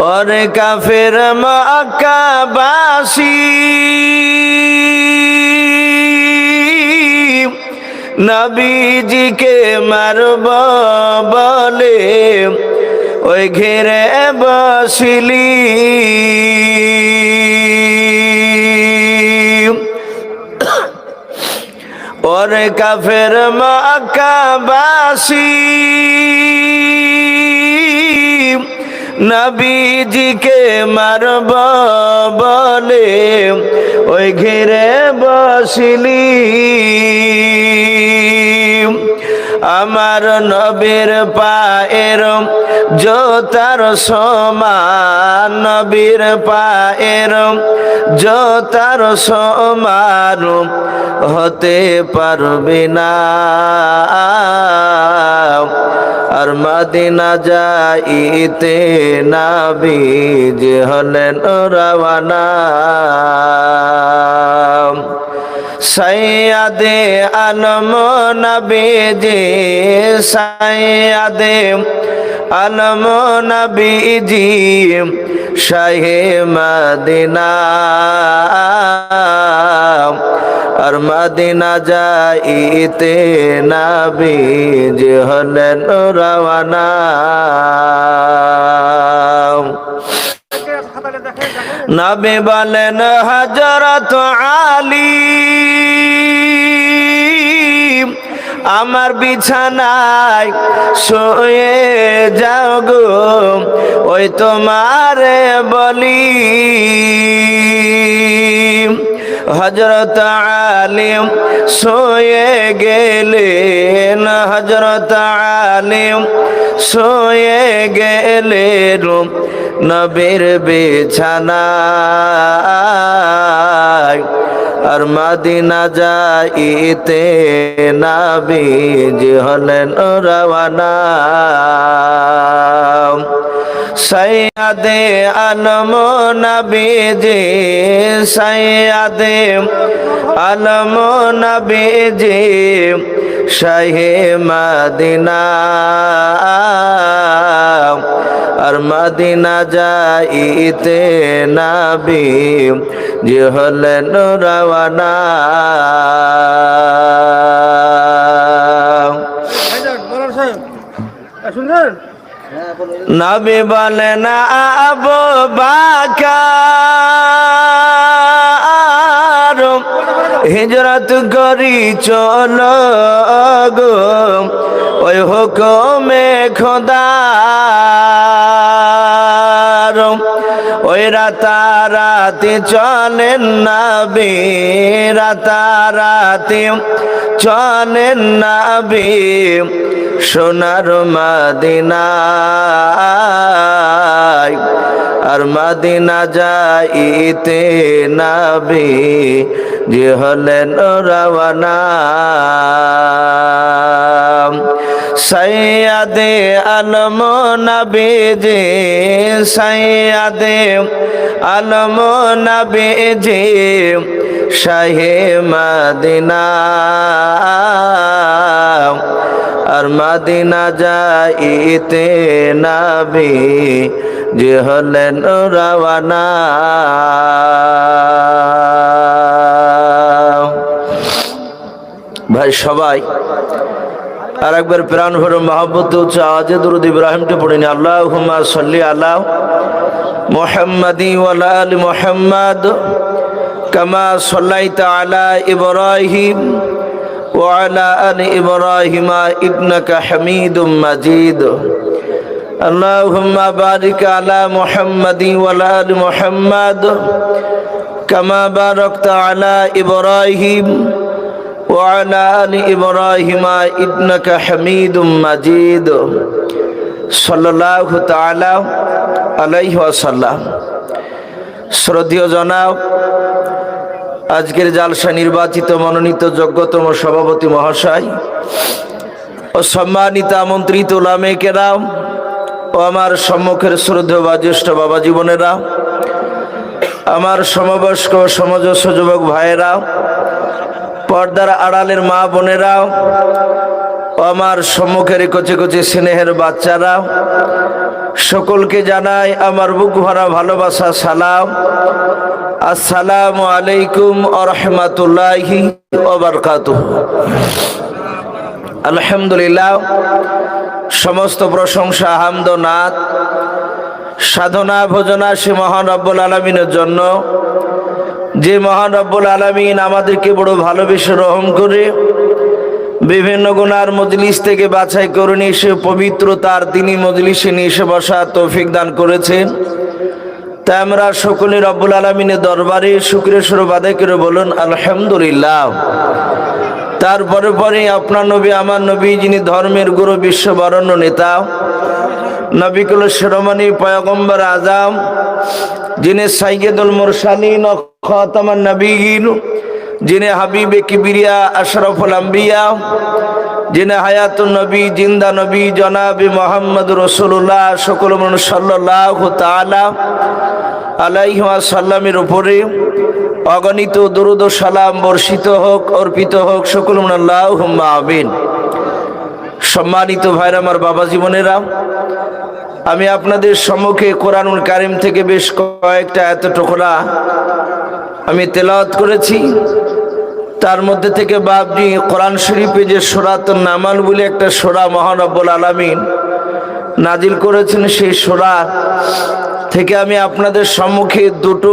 ওরে কাফের মক্কাবাসী নবীজিকে মারব বলে ওই ঘেরে বসিলি ওরে কাফের মক্কাবাসী নবীজিকে মারব বলে ওই ঘিরে বসিলি। আমার নবীর পায়ের জোতার সমান, নবীর পায়ের জোতার সমান হতে পারবে না। আর মদিনা যাইতে নাবিজ হলেন রওয়ানা। সৈয়াদে আলম নবীজি সৈয়াদে আলম নবীজি, শাহে মদিনা। আর মদিনা যাইতে নাবিজ হলেন রওয়ানা। নবী বলেন হজরত আলী আমার বিছানায় শুয়ে যাও গো ওই তোমারে বলি। হজরত আলিম শুয়ে গেলেন হজরত আলিম শুয়ে গেলেন নবীর বিছানায়। আর মাদিনা যাইতে নাবিজ হলেন রওয়ানা। সৈয়াদে আলম নবীজি সৈয়াদে আলম নবীজি, শাহে মদিনা, আর মদিনা যাইতে নাবি, যে হলেন রওয়ানা। শুনলেন? নবী বলেন আবু বাকার, হিজরত করি চল গো ওই হুকুমে খোদার, ওই রাতারাতি চলেন নবী, রাতারাতি চলেন নবী সোনার মাদিনায়, আর মাদিনা যাইতে নাবি, যে হলেন রওয়ানা। সৈয়াদে আলম নবীজি সৈয়াদে আলম নবীজি, শাহে মদিনা। আর মাদিনা যাইতে নাবি, যে হলেন রওয়ানা। ভাই, সবাই আর একবার প্রাণ ভরে মহাব্বত হচ্ছে আজে দুরুদ ইব্রাহিমকে পড়িনি আল্লাহ হুমা সাল্লি আল্লাহ মোহাম্মদি ওয়ালা মোহাম্মদ, কামা সাল্লাইতা আলা ইব্রাহিম। وعلى آل إبراهيم إنك حميد مجيد اللهم بارك على محمد وعلى آل محمد كما باركت على إبراهيم وعلى آل إبراهيم إنك حميد مجيد صلى الله تعالى عليه وسلم শ্রদ্ধীয় জনাব আজকের জালসা নির্বাচিত মনোনীত যোগ্যতম সভাপতি মহাশয় ও সম্মানিত আমন্ত্রিত লামে কেরাম ও আমার সম্মুখের শ্রদ্ধেয় বা জ্যেষ্ঠ বাবা জীবনেরা, আমার সমবয়স্ক সমাজস্ব যুবক ভাইয়েরা, পর্দার আড়ালের মা বোনেরা আমার সম্মুখের কচি কচি স্নেহের বাচ্চারা, সকলকে জানাই আমার বুক ভরা ভালোবাসা, সালাম। আসসালামু আলাইকুম আরহামাতুল্লাহি আলহামদুলিল্লাহ, সমস্ত প্রশংসা হামদ নাথ সাধনা, ভোজনা সে মহান রব্বুল আলমিনের জন্য। যে মহান রব্বুল আলমিন আমাদেরকে বড় ভালোবেসে রহম করে বিভিন্ন গুণার মজলিস থেকে বাছাই করে নিয়ে এসে পবিত্র তার তিনি মজলিসে নিয়ে এসে বসা তৌফিক দান করেছেন। তাই আমরা সকলে রব্বুল আলমিনের দরবারে শুক্রেশ্বর আদায় করে বলুন, আলহামদুলিল্লাহ। তারপরে পরে আপনার নবী, আমার নবী, যিনি ধর্মের গুরু, বিশ্ববরণ্য নেতা, নবিকুল শিরোমণি, পয়গম্বর আজাম, যিনি সাইয়েদুল মুরসালিন খতামান নবীন যিনি হাবিবে কিবিরিয়া, আশরফুল আম্বিয়া, যিনি হায়াতুল নবী, জিন্দা নবী, জনাবি মোহাম্মদ রসুল্লাহ সকল সাল্লাহ তালা আলাইহা সাল্লামের উপরে অগণিত দুরুদ সালাম বর্ষিত হোক, অর্পিত হোক, সকল আল্লাহ আমিন। সম্মানিত ভাইরা আমার বাবা জীবনেরা, আমি আপনাদের সম্মুখে কোরআনুল কারিম থেকে বেশ কয়েকটা এত টুকরা আমি তেলাওয়াত করেছি। তার মধ্যে থেকে বাবজি কোরআন শরীফে যে সোরাত নামাল বলে একটা সোরা মহানব্বুল আলমিন নাজিল করেছেন, সেই সোরা থেকে আমি আপনাদের সম্মুখে দুটো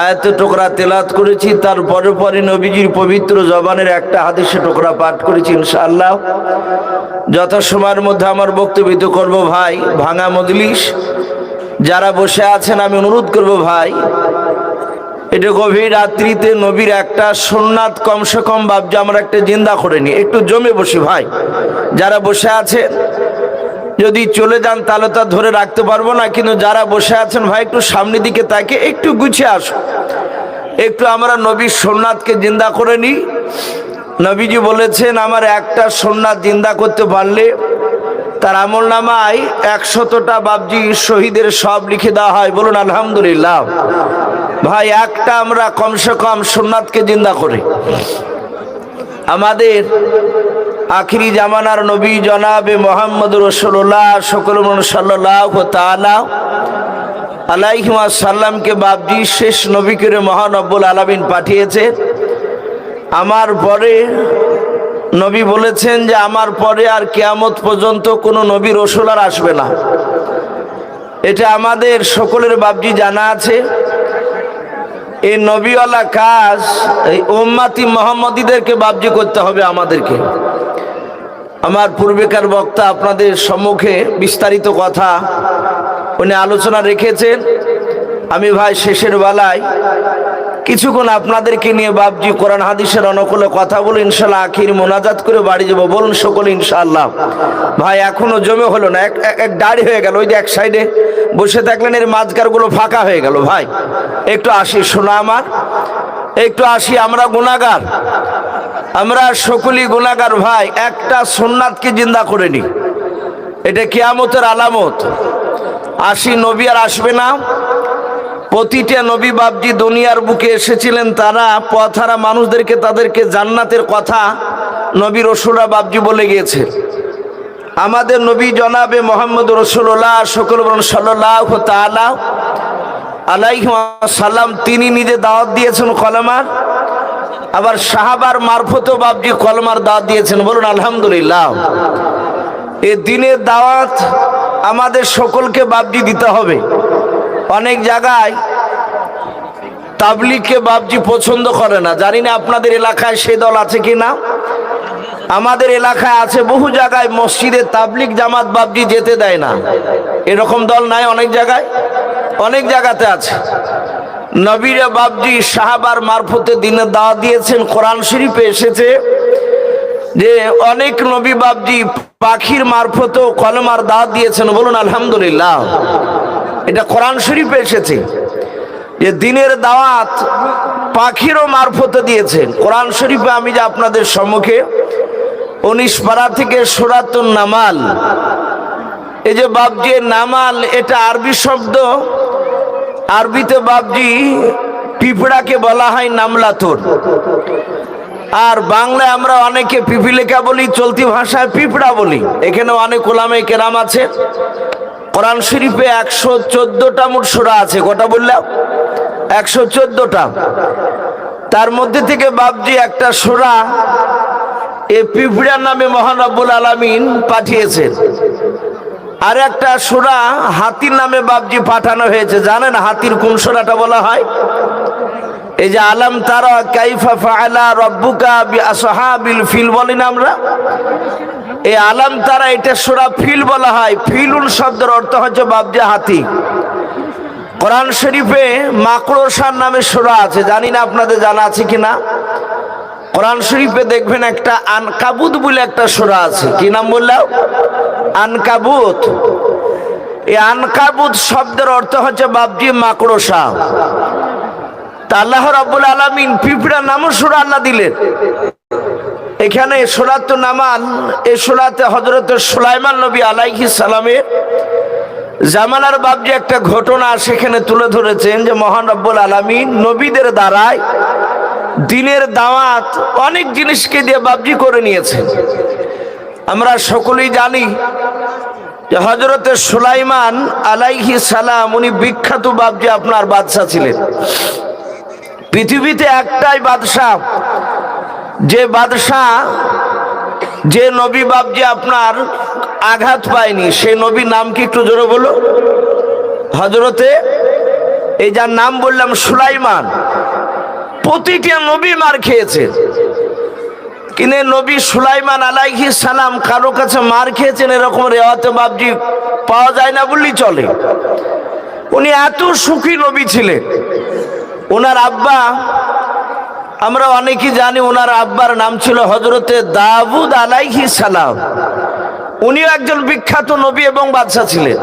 আয়াতে টোকরা তেলাত করেছি। তার পরে পরে নবীজির পবিত্র জবানের একটা হাদিসে টোকরা পাঠ করেছি ইনশাআল্লাহ। যথাসময়ের মধ্যে আমার বক্তব্য করব ভাই, ভাঙা মজলিস। যারা বসে আছেন, আমি অনুরোধ করব ভাই এটা গভীর রাত্রিতে নবীর একটা সোননাথ কমসে কম ভাবছে আমরা একটা জিন্দা করে নি একটু জমে বসি ভাই। যারা বসে আছেন যদি চলে যান তাহলে তা ধরে রাখতে পারব না, কিন্তু যারা বসে আছেন ভাই, একটু সামনের দিকে তাকে একটু গুছিয়ে আসো একটু আমরা নবীর সোননাথকে জিন্দা করে নিই। নবীজি বলেছেন, আমার একটা সোননাথ জিন্দা করতে পারলে তার আমল নামায় একশতটা বাবজি শহীদের সব লিখে দেওয়া হয়। বলুন, আলহামদুলিল্লাহ। ভাই, একটা আমরা কমসে কম সোননাথকে জিন্দা করি। আমাদের আখিরি জামানার নবী জনাবে মোহাম্মদ রসুল্লাহ সকল সাল্লাহ তালা আলাইহিমা সাল্লামকে বাবজি শেষ নবী করে মহানব্বুল আলমিন পাঠিয়েছে। আমার পরে নবী বলেছেন যে, আমার পরে আর কেয়ামত পর্যন্ত কোনো নবী রসুল আর আসবে না। এটা আমাদের সকলের বাবজি জানা আছে। এই নবীওয়ালা কাজ, এই ওম্মাতি মোহাম্মদীদেরকে বাবজি করতে হবে আমাদেরকে। আমার পূর্বেকার বক্তা আপনাদের সম্মুখে বিস্তারিত কথা উনি আলোচনা রেখেছেন। আমি ভাই শেষের বেলায় কিছুক্ষণ আপনাদেরকে নিয়ে বাবজি কোরআন হাদিসের অনুকূলে কথা বলে, ইনশাল্লাহ আখির মোনাজাত করে বাড়ি যাব। বলুন সকলে ইনশাআল্লাহ ভাই, এখনও জমে হলো না, এক এক দাড়ি হয়ে গেল, ওই যে এক সাইডে। বসে থাকলেন, এর মাঝগারগুলো ফাঁকা হয়ে গেল, ভাই। একটু আসি, শোনা আমার। একটু আসি, আমরা গুণাগার আমরা সকলই গুণাগার ভাই। একটা সোননাথকে জিন্দা করে নি। এটা কিয়ামতের আলামত। আসি, নবী আর আসবে না। প্রতিটা নবী বাবজি দুনিয়ার বুকে এসেছিলেন তারা পথারা মানুষদেরকে তাদেরকে জান্নাতের কথা নবী রসুলা বাবজি বলে গিয়েছে। আমাদের নবী জনাবে মোহাম্মদ রসুল্লাহ সকল সাল্লাহ তালা সাল্লাম তিনি নিজে দাওয়াত দিয়েছেন কলমার, আবার সাহাবার মারফত বাবজি কলমার দাওয়াত দিয়েছেন। বলুন, আলহামদুলিল্লাহ। এ দিনের দাওয়াত আমাদের সকলকে বাবজি দিতে হবে। অনেক জায়গায় তাবলিগকে বাবজি পছন্দ করে না। জানি না আপনাদের এলাকায় সে দল আছে কি না আমাদের এলাকায় আছে বহু জায়গায় মসজিদে তাবলিগ জামাত বাবজি যেতে দেয় না। এরকম দল নাই অনেক জায়গায়। অনেক জায়গাতে আছে। নবীরা বাবজি সাহাবার মারফতে দিনে দাওয়া দিয়েছেন। কোরআন শরীফে এসেছে যে অনেক নবী বাবজি পাখির মারফতেও কলমার দাওয়াত দিয়েছেন। বলুন, আলহামদুলিল্লাহ। এটা কোরআন শরীফে এসেছে। যে দিনের দাওয়াত পাখিরও মারফতে দিয়েছেন কোরআন শরীফে আমি যে আপনাদের সম্মুখে উনিশ পাড়া থেকে সুরাতুন নামাল, এই যে বাবজি নামাল, এটা আরবি শব্দ, আরবিতে বাবজি পিঁপড়াকে বলা হয় নামলাতুর। আর বাংলায় আমরা অনেকে পিপিলেখা বলি, চলতি ভাষায় পিঁপড়া বলি। এখানে অনেক ওলামে কেরাম আছে। কোরআন শরীফে একশো চোদ্দটা মোট আছে, কটা বললাম? একশো চোদ্দটা। তার মধ্যে থেকে বাবজি একটা সোরা এ পিঁপড়ার নামে মহানব্বুল আলামিন পাঠিয়েছেন। আর একটা সোরা হাতির নামে বাবজি পাঠানো হয়েছে। জানেন হাতির কোন সোরাটা বলা হয়? এই যে আলাম তারা কাইফা ফাআলা রব্বুকা আসহাবিল ফিল বলি না আমরা। এই আলাম তারা এটা সোরা ফিল বলা হয়। ফিলুল শব্দের অর্থ হচ্ছে বাবজি হাতি। কোরআন শরীফে মাকড়সার নামে সোরা আছে। জানি না আপনাদের জানা আছে কিনা? কোরআন শরীফে দেখবেন একটা আনকাবুত বলে একটা সোরা আছে। কি নাম বললাম? আনকাবুত। এই আনকাবুত শব্দের অর্থ হচ্ছে বাবজি মাকড়সা। তা আল্লাহ রাব্বুল আলামিন পিঁপড়া নামও সুরা আল্লাহ দিলেন। এখানে সোরাত নামান এ সোরাতে হজরত সুলাইমান নবী আলাইহি সালামের জামানার বাবজি একটা ঘটনা সেখানে তুলে ধরেছেন যে মহান রব্বুল আলামিন নবীদের দ্বারায় দিনের দাওয়াত অনেক জিনিসকে দিয়ে বাবজি করে নিয়েছেন। আমরা সকলেই জানি যে হজরতে সুলাইমান আলাইহি সালাম উনি বিখ্যাত বাবজি আপনার বাদশাহ ছিলেন। পৃথিবীতে একটাই বাদশাহ যে বাদশাহ, যে নবী বাবজি আপনার আঘাত পায়নি, সেই নবীর নাম কি একটু জোরে বলো? হজরতে এই যার নাম বললাম সুলাইমান, প্রতিটা নবী মার খেয়েছে। কিনে নবী সুলাইমান আলাইহি সালাম কারও কাছে মার খেয়েছেন, এরকম রেওয়াতে বাবজি পাওয়া যায় না বললেই চলে। উনি এত সুখী নবী ছিলেন। ওনার আব্বা আমরা অনেকেই জানি ওনার আব্বার নাম ছিল হজরতে দাউদ আলাইহি সালাম। উনিও একজন বিখ্যাত নবী এবং বাদশাহ ছিলেন।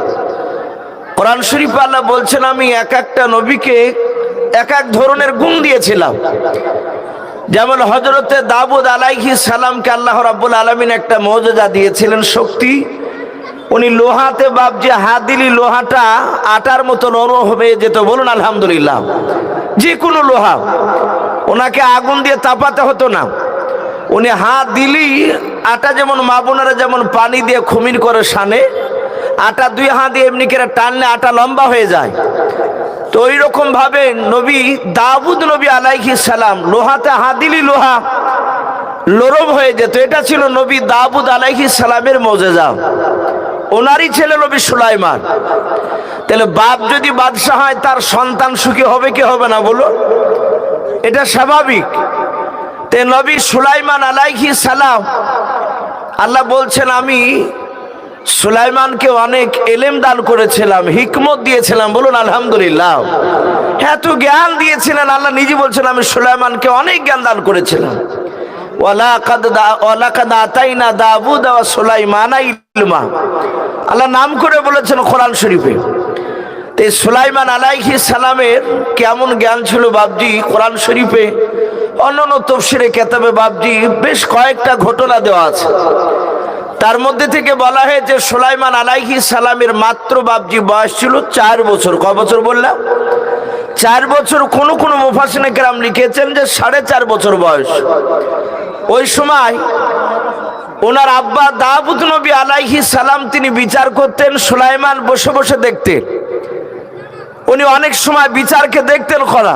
কোরআন শরীফ আল্লাহ বলছেন, আমি এক একটা নবীকে এক এক ধরনের গুণ দিয়েছিলাম। যেমন হজরতে দাবুদ আলাইহি সালামকে আল্লাহ রাব্বুল আলমিন একটা মৌজা দিয়েছিলেন শক্তি। উনি লোহাতে বাপ যে হাত দিলি লোহাটা আটার মতো নরম হয়ে যেত। বলুন, আলহামদুলিল্লাহ। যে কোনো লোহা। ওনাকে আগুন দিয়ে তাপাতে হতো না। উনি হাত দিলি, আটা যেমন মা বোনেরা যেমন পানি দিয়ে খুমির করে সানে, আটা দুই হাত দিয়ে এমনি করে টানলে আটা লম্বা হয়ে যায়। তো ওই ভাবে নবী দাবুদ নবী আলাইহি সালাম লোহাতে হাত দিলি, লোহা লরম হয়ে যেত। এটা ছিল নবী দাবুদ আলাইহি সালামের মজেজা। ওনারই ছেলে নবী সুলাইমান। তাহলে বাপ যদি বাদশাহ হয়, তার সন্তান সুখী হবে কি হবে না বলো এটা স্বাভাবিক। তে নবী সুলাইমান আলাইহি সালাম, আল্লাহ বলছেন, আমি সুলাইমানকে অনেক এলেম দান করেছিলাম, হিকমত দিয়েছিলাম। বলুন, আলহামদুলিল্লাহ। এত জ্ঞান দিয়েছিলেন, আল্লাহ নিজে বলছেন, আমি সুলাইমানকে অনেক জ্ঞান দান করেছিলাম। আল্লাহ নাম করে বলেছেন কোরআন শরীফে। এই সুলাইমান আলাইহি সালামের কেমন জ্ঞান ছিল বাবজি কোরআন শরীফে? অন্যান্য তফসিরে কেতাবে বাবজি বেশ কয়েকটা ঘটনা দেওয়া আছে। তার মধ্যে থেকে বলা হয়েছে সুলাইমান আলাইহি সালামের মাত্র বাবজি বয়স ছিল চার বছর। ক বছর বললাম? চার বছর কোন কোন মুফাসিনে কেরাম লিখেছেন যে সাড়ে চার বছর বয়স। ওই সময় ওনার আব্বা দাবুদ নবী আলাইহি সালাম তিনি বিচার করতেন, সুলাইমান বসে বসে দেখতেন। উনি অনেক সময় বিচারকে দেখতেন করা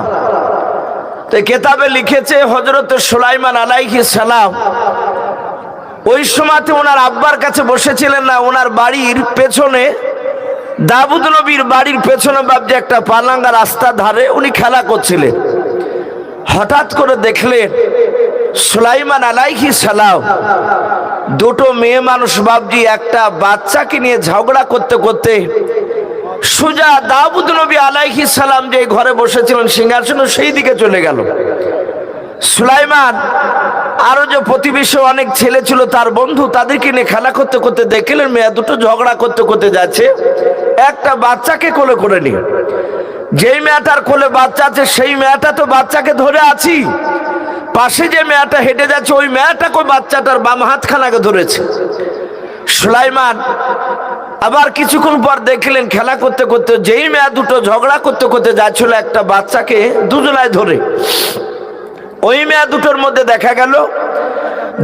তো কেতাবে লিখেছে হজরত সুলাইমান আলাইহি সালাম, ওই সময়তে ওনার আব্বার কাছে বসেছিলেন না, ওনার বাড়ির পেছনে, দাবুদ নবীর বাড়ির পেছনে বাবজি একটা পালাঙ্গা রাস্তা ধারে উনি খেলা করছিলেন। হঠাৎ করে দেখলেন সুলাইমান আলাইহি সালাম দুটো মেয়ে মানুষ বাবজি একটা বাচ্চাকে নিয়ে ঝগড়া করতে করতে সুজা দাউদ নবী আলাইহি সালাম যে ঘরে বসেছিলেন সিংহাসনে সেই দিকে চলে গেল। সুলাইমান, আরও যে প্রতিবেশী অনেক ছেলে ছিল, তার বন্ধু তাদেরকে নিয়ে খেলা করতে করতে দেখলেন মেয়ে দুটো ঝগড়া করতে করতে যাচ্ছে। একটা বাচ্চাকে কোলে করে নিয়ে। যেই মেয়েটার কোলে বাচ্চা আছে, সেই মেয়েটা তো বাচ্চাকে ধরে আছি। পাশে যে মেয়েটা হেঁটে যাচ্ছে, ওই মেয়েটাকে বাচ্চাটার বাম হাতখানাকে ধরেছে। সুলাইমান, আবার কিছুক্ষণ পর দেখলেন খেলা করতে করতে, যেই মেয়া দুটো ঝগড়া করতে করতে যাচ্ছিল একটা বাচ্চাকে দুজনায় ধরে। ওই মেয়া দুটোর মধ্যে দেখা গেল,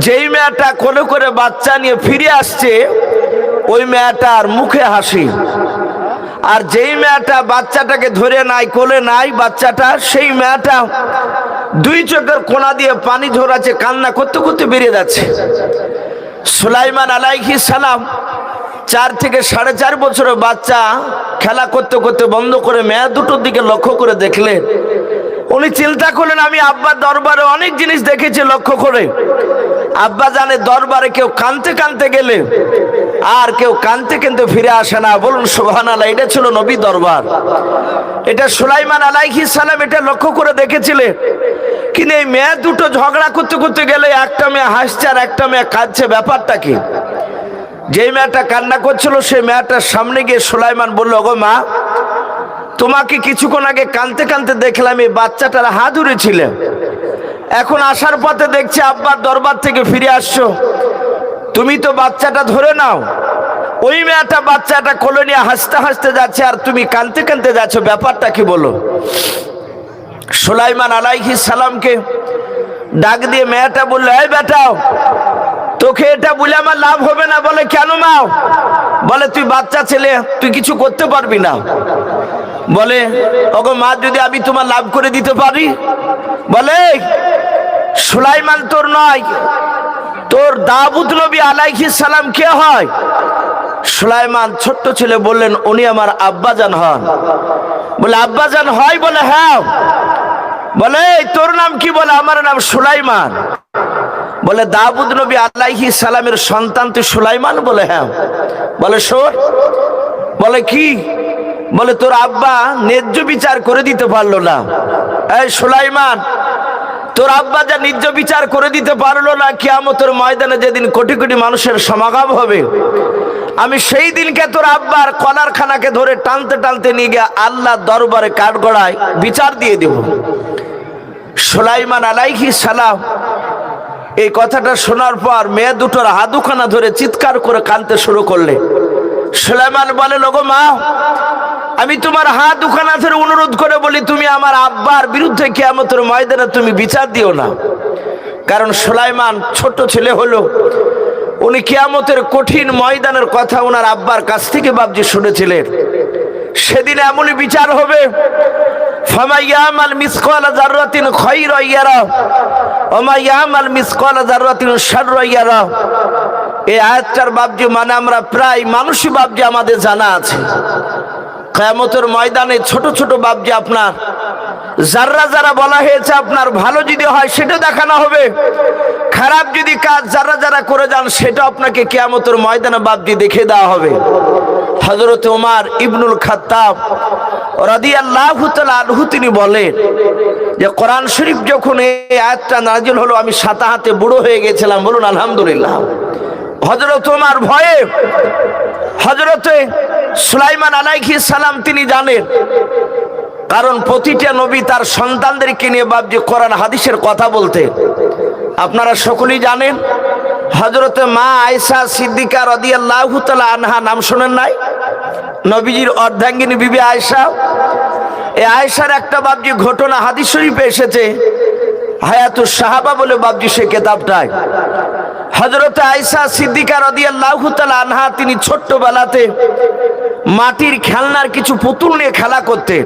যেই মেয়েটা কোলে করে বাচ্চা নিয়ে ফিরে আসছে, ওই মেয়েটার মুখে হাসি। আর যেই মেয়েটা বাচ্চাটাকে ধরে নাই, কোলে নাই, বাচ্চাটা, সেই মেয়েটা দুই চোখের কোনা দিয়ে পানি ঝরাচ্ছে, কান্না করতে করতে বেরিয়ে যাচ্ছে। সুলাইমান আলাইহি সালাম চার থেকে সাড়ে চার বছরের বাচ্চা খেলা করতে করতে বন্ধ করে মেয়া দুটোর দিকে লক্ষ্য করে দেখলেন। উনি চিন্তা করলেন, আমি আব্বার দরবারে অনেক জিনিস দেখেছি লক্ষ্য করে। আব্বা জানে দরবারে কেউ কানতে কানতে গেলে আর কেউ কানতে কানতে ফিরে আসে না। বলুন সোহান আল্লাহ এটা ছিল নবী দরবার। এটা সুলাইমান আলাইহি সালাম এটা লক্ষ্য করে দেখেছিলেন। কিন্তু এই মেয়ে দুটো ঝগড়া করতে করতে গেলে একটা মেয়ে হাসছে আর একটা মেয়ে কাঁদছে। ব্যাপারটা কি? যেই মেয়েটা কান্না করছিল, সেই মেয়েটার সামনে গিয়ে সুলাইমান বলল গো মা, তোমাকে কিছুক্ষণ আগে কানতে কানতে দেখলাম এই বাচ্চাটার হাত ধরেছিলেন এখন আসার পথে দেখছি আব্বার দরবার থেকে ফিরে আসছো। তুমি তো বাচ্চাটা ধরে নাও। ওই মেয়েটা বাচ্চাটা কোলে নিয়ে হাসতে হাসতে যাচ্ছে আর তুমি কানতে কানতে যাচ্ছ। ব্যাপারটা কি বলো? সুলাইমান আলাইহি সালামকে ডাক দিয়ে মেয়েটা বলল, এই বেটাও তোকে এটা বলে আমার লাভ হবে না। বলে, কেন মাও বলে, তুই বাচ্চা ছেলে, তুই কিছু করতে পারবি না। বলে, ওগো মা, যদি আমি তোমার লাভ করে দিতে পারি? বলে, সুলাইমান তোর নয়, তোর দাবুদ নবী আলাইহি সালাম কে হয়? সুলাইমান ছোট্ট ছেলে বললেন, উনি আমার আব্বাজান হন। বলে, আব্বাজান হয়? বলে হ্যাঁ। বলে "এই, তোর নাম কি বলে? আমার নাম সুলাইমান। বলে দাবুদ নবী আলাইহি সালামের সন্তান তুই সুলাইমান? বলে হ্যাঁ। বলে সোর বলে কি? বলে তোর আব্বা ন্যায্য বিচার করে দিতে পারল না। এই সুলাইমান তোর আব্বা যা ন্যায্য বিচার করে দিতে পারল না কিয়ামতের ময়দানে যেদিন কোটি কোটি মানুষের সমাগম হবে আমি সেই দিনকে তোর আব্বার কলার খানাকে ধরে টানতে টানতে নিয়ে গিয়ে আল্লাহ দরবারে কাঠগড়ায় বিচার দিয়ে দেব। সুলাইমান আলাইহি সালাম, এই কথাটা শোনার পর মেয়ে দুটোর হাদুখানা ধরে চিৎকার করে কানতে শুরু করলে। সোলাইমান বলে লোগো মা, আমি তোমার হাত দুখানা ধরে অনুরোধ করে বলি, তুমি আমার আব্বার বিরুদ্ধে কেয়ামতের ময়দানে তুমি বিচার দিও না। কারণ সোলাইমান ছোট ছেলে হলো। উনি কেয়ামতের কঠিন ময়দানের কথা ওনার আব্বার কাছ থেকে বাবজি শুনেছিলেন। সেদিন এমনই বিচার হবে বাবজি মানে আমরা প্রায় মানুষই আমাদের জানা আছে। কেয়ামতের ময়দানে ছোট ছোট বাবজি আপনার যারা যারা বলা হয়েছে আপনার ভালো যদি হয় সেটা দেখানো হবে। খারাপ যদি কাজ যারা যারা করে যান সেটা আপনাকে কেয়ামতের ময়দানে বাবজি দেখে দেওয়া হবে। হজরত ওমার ইবনুল খাত্তাব রাদিয়াল্লাহু তাআলা আনহু তিনি বলেন যে কোরআন শরীফ যখন এই আয়াতটা নাজিল হলো, আমি সাতা হাতে বুড়ো হয়ে গেছিলাম। বলুন, আলহামদুলিল্লাহ। হজরত ওমার ভয়ে হজরতে সুলাইমান আলাইহি সালাম তিনি জানেন, কারণ প্রতিটা নবী তার সন্তানদেরকে নিয়ে বাবজি কোরআন হাদিসের কথা বলতে। আপনারা সকলেই জানেন হজরতে মা আয়সা সিদ্দিকা রদিয়াল্লাহু তাআলা আনহা নাম শোনেন নাই? নবীজির অর্ধাঙ্গিনী বিবি আয়সা এই আয়সার একটা বাবজি ঘটনা হাদিস শরীফে এসেছে। হায়াতুর সাহাবা বলে বাবজি সে কেতাবটায়। হজরত আয়সা সিদ্দিকা রদিয়াল্লাহু তাআলা আনহা তিনি ছোট্টবেলাতে মাটির খেলনার কিছু পুতুল নিয়ে খেলা করতেন।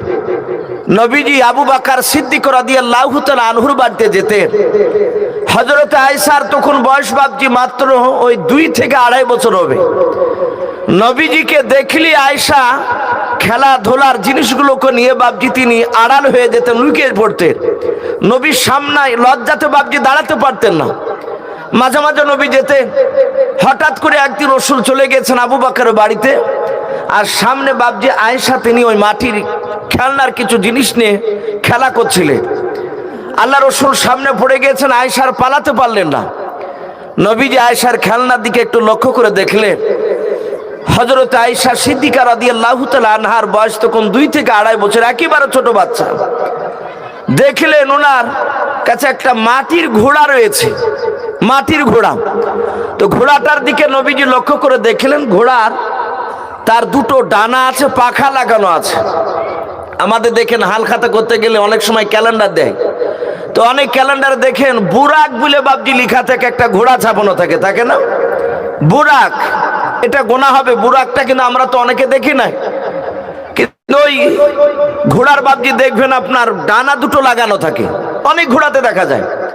নবীজি আবু বাকার সিদ্দিক রাদিয়াল্লাহু তাআলা আনহুর বাড়িতে যেতেন। হযরত আয়েশার তখন বয়স ভাবছি মাত্র ওই দুই থেকে আড়াই বছর হবে। নবীজিকে দেখলি আয়েশা খেলাধুলার জিনিসগুলোকে নিয়ে বাপজি তিনি আড়াল হয়ে যেতেন লুকিয়ে পড়তেন। নবীর সামনায় লজ্জাতে বাবজি দাঁড়াতে পারতেন না। মাঝে মাঝে নবী যেতেন হঠাৎ করে একদিন রসুল চলে গেছেন আবু বাকারের বাড়িতে। আর সামনে বাপজি আয়েশা তিনি ওই মাটির খেলনার কিছু জিনিস নিয়ে খেলা করছিলেন। আল্লাহ রসুল সামনে পড়ে গিয়েছেন, আয়েশার পালাতে পারলেন না। নবীজি আয়েশার খেলনার দিকে একটু লক্ষ্য করে দেখলেন হজরত আয়েশা সিদ্দিকা রাদিয়াল্লাহু তাআলা আনহার বয়স তখন দুই থেকে আড়াই বছর, একেবারে ছোট বাচ্চা। দেখলেন ওনার কাছে একটা মাটির ঘোড়া রয়েছে, মাটির ঘোড়া। তো ঘোড়াটার দিকে নবীজি লক্ষ্য করে দেখলেন, ঘোড়ার তার দুটো ডানা আছে, পাখা লাগানো আছে। আমাদের দেখেন হালখাতা করতে গেলে অনেক সময় ক্যালেন্ডার দেয়। তো অনেক ক্যালেন্ডার দেখেন, বুরাক বলে বাবজি লিখা থাকে, একটা ঘোড়া ছাপানো থাকে থাকে না? বুরাক, এটা গোনা হবে, বুরাকটা কিন্তু আমরা তো অনেকে দেখি নাই। কিন্তু ওই ঘোড়ার বাবজি দেখবেন আপনার ডানা দুটো লাগানো থাকে, অনেক ঘোড়াতে দেখা যায়।